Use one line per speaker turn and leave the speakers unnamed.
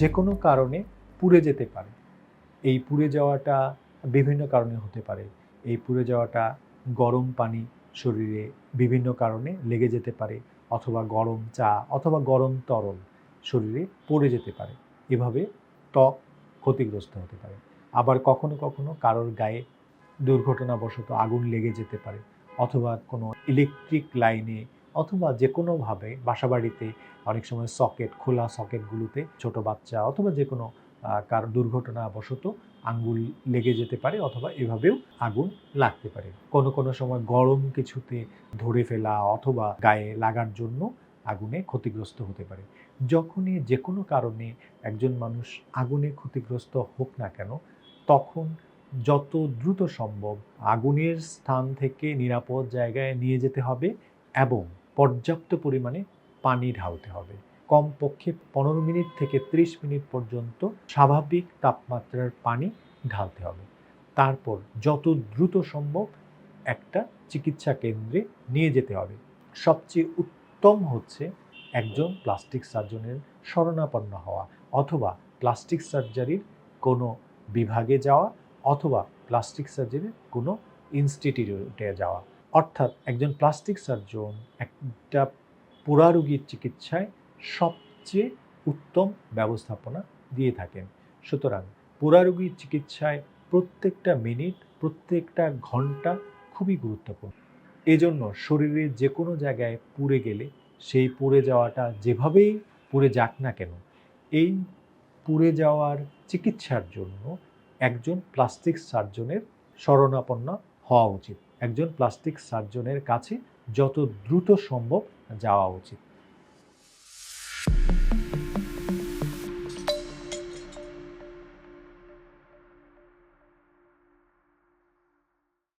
যে কোনো কারণে পুড়ে যেতে পারে। এই পুড়ে যাওয়াটা বিভিন্ন কারণে হতে পারে। এই পুড়ে যাওয়াটা গরম পানি শরীরে বিভিন্ন কারণে লেগে যেতে পারে অথবা গরম চা অথবা গরম তরল শরীরে পড়ে যেতে পারে। এভাবে ত্বক ক্ষতিগ্রস্ত হতে পারে। আবার কখনো কখনো কারোর গায়ে দুর্ঘটনাবশত আগুন লেগে যেতে পারে অথবা কোনো ইলেকট্রিক লাইনে অথবা যে কোনোভাবে বাসাবাড়িতে অনেক সময় সকেট, খোলা সকেটগুলোতে ছোট বাচ্চা অথবা যে কোনো কার দুর্ঘটনাবশত আঙ্গুল লেগে যেতে পারে অথবা এভাবেও আগুন লাগতে পারে। কোনো কোনো সময় গরম কিছুতে ধরে ফেলা অথবা গায়ে লাগার জন্য আগুনে ক্ষতিগ্রস্ত হতে পারে। যখনই যে কোনো কারণে একজন মানুষ আগুনে ক্ষতিগ্রস্ত হোক না কেন, তখন যত দ্রুত সম্ভব আগুনের স্থান থেকে নিরাপদ জায়গায় নিয়ে যেতে হবে এবং পর্যাপ্ত পরিমাণে পানি ঢালতে হবে। কমপক্ষে পনেরো মিনিট থেকে ত্রিশ মিনিট পর্যন্ত স্বাভাবিক তাপমাত্রার পানি ঢালতে হবে। তারপর যত দ্রুত সম্ভব একটা চিকিৎসা কেন্দ্রে নিয়ে যেতে হবে। সবচেয়ে উত্তম হচ্ছে একজন প্লাস্টিক সার্জনের শরণাপন্ন হওয়া অথবা প্লাস্টিক সার্জারির কোনো বিভাগে যাওয়া অথবা প্লাস্টিক সার্জারির কোনো ইনস্টিটিউটে যাওয়া। অর্থাৎ একজন প্লাস্টিক সার্জন একটা পোড়া রোগীর চিকিৎসায় সবচেয়ে উত্তম ব্যবস্থাপনা দিয়ে থাকেন। সুতরাং পোড়া রোগীর চিকিৎসায় প্রত্যেকটা মিনিট প্রত্যেকটা ঘণ্টা খুবই গুরুত্বপূর্ণ। এজন্য শরীরের যে কোনো জায়গায় পুড়ে গেলে সেই পুড়ে যাওয়াটা যেভাবেই পুড়ে যাক না কেন, এই পুড়ে যাওয়ার চিকিৎসার জন্য একজন প্লাস্টিক সার্জনের শরণাপন্ন হওয়া উচিত। একজন প্লাস্টিক সার্জনের কাছে যত দ্রুত সম্ভব যাওয়া উচিত।